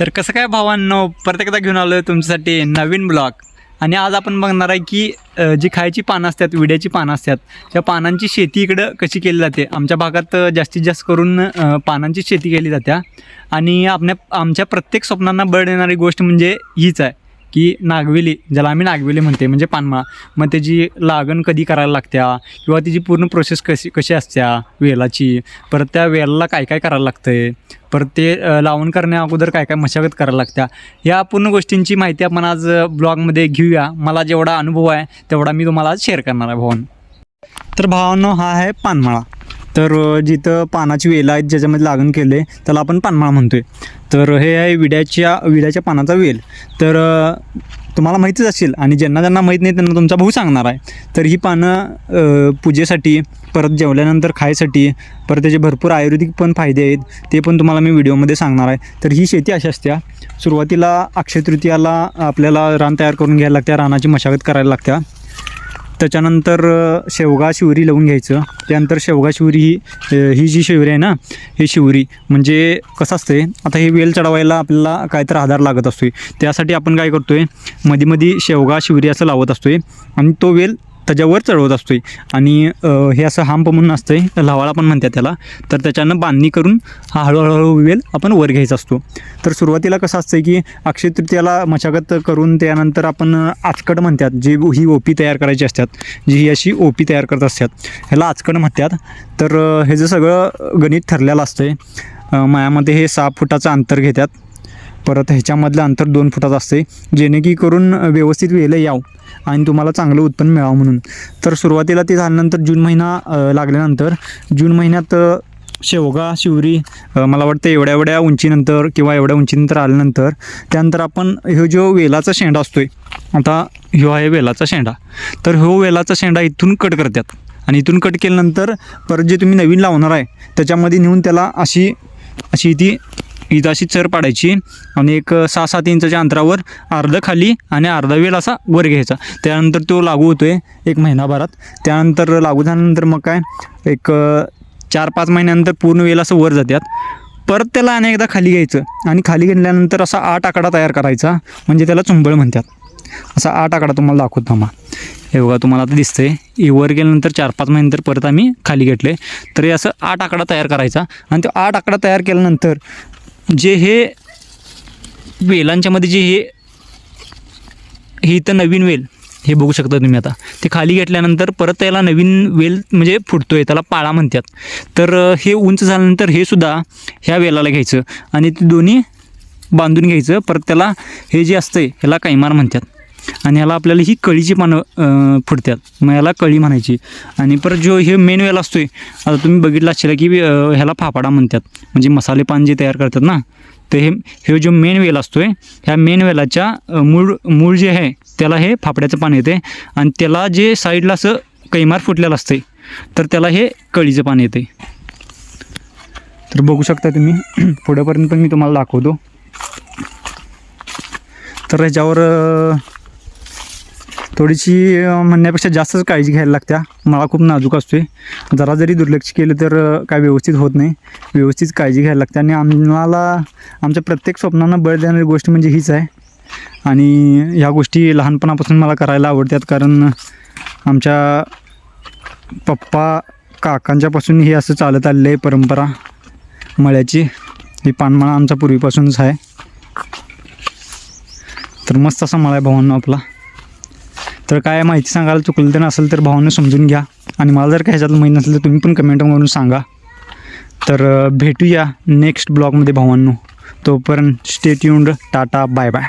तर कसं काय भावांनो परत एकदा घेऊन आलो आहे तुमच्यासाठी नवीन ब्लॉग. आणि आज आपण बघणार आहे की जी खायची पानं असतात विड्याची पानं असतात त्या पानांची शेती इकडं कशी केली जाते? आमच्या भागात जास्तीत जास्त करून पानांची शेती केली जाते आणि आपल्या आमच्या प्रत्येक स्वप्नांना बळ देणारी गोष्ट म्हणजे हीच आहे. की नागवेली ज्याला आम्ही नागवेली म्हणते म्हणजे पानमळा. मग त्याची लागण कधी करायला लागत्या? किंवा तिची पूर्ण प्रोसेस कशी कशी असत्या वेलाची? परत त्या वेलाला काय काय करायला लागतंय? परत ते लावण करण्या अगोदर काय काय मशागत करायला लागत्या? या पूर्ण गोष्टींची माहिती आपण आज ब्लॉगमध्ये घेऊया. मला जेवढा अनुभव आहे तेवढा मी तुम्हाला आज शेअर करणार आहे भावान. तर भावांनो हा आहे पानमाळा. तर जिथं पानाची वेल आहेत ज्याच्यामध्ये लागण केले त्याला आपण पानमाळा म्हणतोय. तर हे आहे विड्याच्या विड्याच्या पानाचा वेल. तर तुम्हाला माहितीच असेल आणि ज्यांना ज्यांना माहीत नाही त्यांना तुमचा भाऊ सांगणार आहे. तर ही पानं पूजेसाठी परत जेवल्यानंतर खायसाठी परत त्याचे भरपूर आयुर्वेदिक पण फायदे आहेत ते पण तुम्हाला मी व्हिडिओमध्ये सांगणार आहे. तर ही शेती अशी असत्या सुरुवातीला अक्षय तृतीयाला आपल्याला रान तयार करून घ्यायला लागत्या रानाची मशागत करायला लागत्या त्याच्यानंतर शेवगा शिवरी लावून घ्यायचं. त्यानंतर शेवगा शिवरी ही ही जी शिवरी आहे ना ही शिवरी म्हणजे कसं असते आता हे वेल चढवायला आपल्याला काहीतरी आधार लागत असतो आहे त्यासाठी आपण काय करतोयमध्ये मध्ये शेवगा शिवरी असं लावत असतो आहे आणि तो वेल त्याच्यावर चढवत असतो आहे आणि हे असं हांप म्हणून असतं आहे लवाळा पण म्हणतात त्याला. तर त्याच्यानं बांधणी करून हा हळूहळू वेल आपण वर घ्यायचा असतो. तर सुरुवातीला कसं असतं की अक्षय तृतीयाला मशागत करून त्यानंतर आपण आचकड म्हणतात जी ही ओपी तयार करायची असतात जी ही अशी ओपी तयार करत असतात ह्याला आचकड म्हणतात. तर हे जे सगळं गणित ठरलेलं असतं आहे मायामध्ये हे सहा फुटाचं अंतर घेतात. परत ह्याच्यामधलं अंतर दोन फुटाचं असते जेणे की करून व्यवस्थित वेलं यावं आणि तुम्हाला चांगलं उत्पन्न मिळावं म्हणून. तर सुरुवातीला ते झाल्यानंतर जून महिना लागल्यानंतर जून महिन्यात शेवगा शिवरी मला वाटतं एवढ्या एवढ्या उंचीनंतर किंवा एवढ्या उंचीनंतर आल्यानंतर त्यानंतर आपण ह्यो जो वेलाचा शेंडा असतोय आता ह्यो आहे वेलाचा शेंडा. तर ह्यो वेलाचा शेंडा इथून कट करतात आणि इथून कट केल्यानंतर परत जे तुम्ही नवीन लावणार आहे त्याच्यामध्ये नेऊन त्याला अशी अशी ती इथं अशी चर पाडायची आणि एक सहा सात इंचाच्या अंतरावर अर्धा खाली आणि अर्धा वेल असा वर घ्यायचा. त्यानंतर तो लागू होतो आहे एक महिनाभरात. त्यानंतर लागू झाल्यानंतर मग काय एक चार पाच महिन्यानंतर पूर्ण वेल असं वर जातात परत त्याला अनेकदा खाली घ्यायचं आणि खाली घेतल्यानंतर असा आठ आकडा तयार करायचा म्हणजे त्याला चुंबळ म्हणतात असा आठ आकडा तुम्हाला दाखवतो थांबा. हे बघा तुम्हाला आता दिसतंय. हे वर गेल्यानंतर चार पाच महिन्यानंतर परत आम्ही खाली घेतले तर हे असं आठ आकडा तयार करायचा आणि तो आठ आकडा तयार केल्यानंतर जे हे वेलांच्यामध्ये जे हे हे इथं नवीन वेल हे बघू शकता तुम्ही आता. ते खाली घेतल्यानंतर परत त्याला नवीन वेल म्हणजे फुटतोय त्याला पाळा म्हणतात. तर हे उंच झाल्यानंतर हे सुद्धा ह्या वेलाला घ्यायचं आणि ते दोन्ही बांधून घ्यायचं. परत त्याला हे जे असतंय ह्याला कैमार म्हणतात. आणि ह्याला आपल्याला ही कळीची पानं फुटतात मग ह्याला कळी म्हणायची. आणि परत जो हे मेन वेल असतोय आता तुम्ही बघितलं असेल की ह्याला फाफाडा म्हणतात म्हणजे मसाले पान जे तयार करतात ना तर हे हे जो मेन वेल असतोय ह्या मेन वेलाच्या मूळ मूळ जे आहे त्याला हे फाफड्याचं पान येते. आणि त्याला जे साईडला असं कैमार फुटलेलं असते तर त्याला हे कळीचं पान येते. तर बघू शकता तुम्ही पुढेपर्यंत पण मी तुम्हाला दाखवतो. तर ह्याच्यावर थोडीशी म्हणण्यापेक्षा जास्तच काळजी घ्यायला लागत्या. मला खूप नाजूक असतोय. जरा जरी दुर्लक्ष केलं तर काय व्यवस्थित होत नाही. व्यवस्थित काळजी घ्यायला लागते. आणि आम्हाला आमच्या प्रत्येक स्वप्नांना बळ देणारी गोष्ट म्हणजे हीच आहे. आणि ह्या गोष्टी लहानपणापासून मला करायला आवडतात. कारण आमच्या पप्पा काकांच्यापासून हे असं चालत आलेलं आहे परंपरा. मळ्याची. ही पानमळा आमचा पूर्वीपासूनच आहे. तर मस्त असा मळा आहे भावांना आपला. तर काय माहिती सांगायला चुकलं तर नसेल तर भावांना समजून घ्या. आणि मला जर काय ह्याच्यातलं माहीत नसेल तर तुम्ही पण कमेंट करून सांगा. तर भेटूया नेक्स्ट ब्लॉगमध्ये भावांनो. तोपर्यंत stay tuned tata bye bye